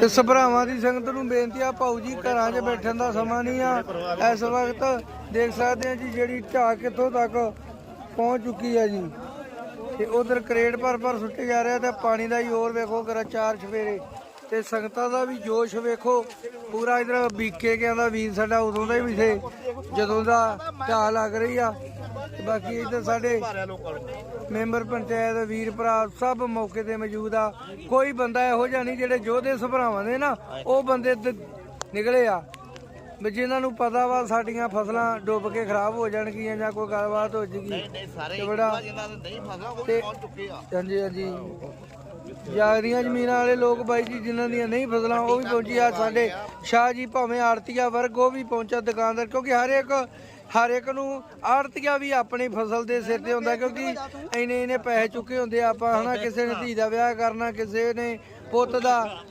ਤੇ ਸਭਰਾਵਾਂ ਦੀ ਸੰਗਤ ਨੂੰ ਬੇਨਤੀ ਆ, ਭਾਊ ਜੀ, ਘਰਾਂ 'ਚ ਬੈਠਣ ਦਾ ਸਮਾਂ ਨਹੀਂ ਆ। ਇਸ ਵਕਤ ਦੇਖ ਸਕਦੇ ਆ ਜੀ, ਜਿਹੜੀ ਢਾਹ ਕਿੱਥੋਂ ਤੱਕ ਪਹੁੰਚ ਚੁੱਕੀ ਆ ਜੀ। ਤੇ ਉਧਰ ਕਰੇਟ ਭਰ ਭਰ ਸੁੱਟੇ ਜਾ ਰਿਹਾ ਤੇ ਪਾਣੀ ਦਾ ਹੀ ਹੋਰ ਵੇਖੋ, ਕਰਾ ਚਾਰ ਛਵੇਰੇ ਤੇ ਸੰਗਤਾਂ ਦਾ ਵੀ ਜੋਸ਼ ਵੇਖੋ। ਪੂਰਾ ਇਧਰ ਬੀਕੇ ਗਿਆ ਦਾ ਵੀਰ ਸਾਡਾ ਉਦੋਂ ਦਾ ਹੀ ਵੀ ਥੇ ਜਦੋਂ ਦਾ ਢਾਹ ਲੱਗ ਰਹੀ ਆ। ਬਾਕੀ ਇੱਧਰ ਸਾਡੇ ਮੈਂਬਰ ਪੰਚਾਇਤ ਵੀਰ ਭਰਾ ਸਭ ਮੌਕੇ ਤੇ ਮੌਜੂਦ ਆ। ਕੋਈ ਬੰਦਾ ਇਹੋ ਜਿਹਾ ਨਹੀਂ ਜਿਹੜੇ ਯੋਧੇ ਸੁਭਰਾਵਾਂ ਦੇ ਨਾ ਉਹ ਬੰਦੇ ਨਿਕਲੇ ਆ। ਵੀ ਜਿਨ੍ਹਾਂ ਨੂੰ ਪਤਾ ਵਾ ਸਾਡੀਆਂ ਫਸਲਾਂ ਡੁੱਬ ਕੇ ਖਰਾਬ ਹੋ ਜਾਣਗੀਆਂ ਜਾਂ ਕੋਈ ਗੱਲਬਾਤ ਹੋ ਜੇਗੀ। ਜਿਨ੍ਹਾਂ ਦੇ ਨਹੀਂ ਫਸਣਾ ਉਹ ਤੇ ਪਹੁੰਚ ਚੁੱਕੇ ਆ। ਹਾਂਜੀ ਹਾਂਜੀ। ਜਾਗਦੀਆਂ ਜ਼ਮੀਨਾਂ ਵਾਲੇ ਲੋਕ ਬਾਈ ਜੀ, ਜਿਨ੍ਹਾਂ ਦੀਆਂ ਨਹੀਂ ਫਸਲਾਂ, ਉਹ ਵੀ ਪਹੁੰਚੀ। ਆ ਸਾਡੇ ਸ਼ਾਹ ਜੀ ਭਾਵੇਂ ਆੜਤੀਆ ਵਰਗ, ਉਹ ਵੀ ਪਹੁੰਚਾ ਦੁਕਾਨਦਾਰ, ਕਿਉਂਕਿ ਹਰ ਇੱਕ ਹਰ ਇੱਕ ਨੂੰ ਆੜਤੀਆ ਵੀ ਆਪਣੀ ਫਸਲ ਦੇ ਸਿਰ ਤੇ ਹੁੰਦਾ, ਕਿਉਂਕਿ ਇੰਨੇ ਇੰਨੇ ਪੈਸੇ ਚੁੱਕੇ ਹੁੰਦੇ ਆ ਆਪਾਂ, ਹਨਾ? ਕਿਸੇ ਨੇ ਧੀ ਦਾ ਵਿਆਹ ਕਰਨਾ, ਕਿਸੇ ਨੇ ਪੁੱਤ ਦਾ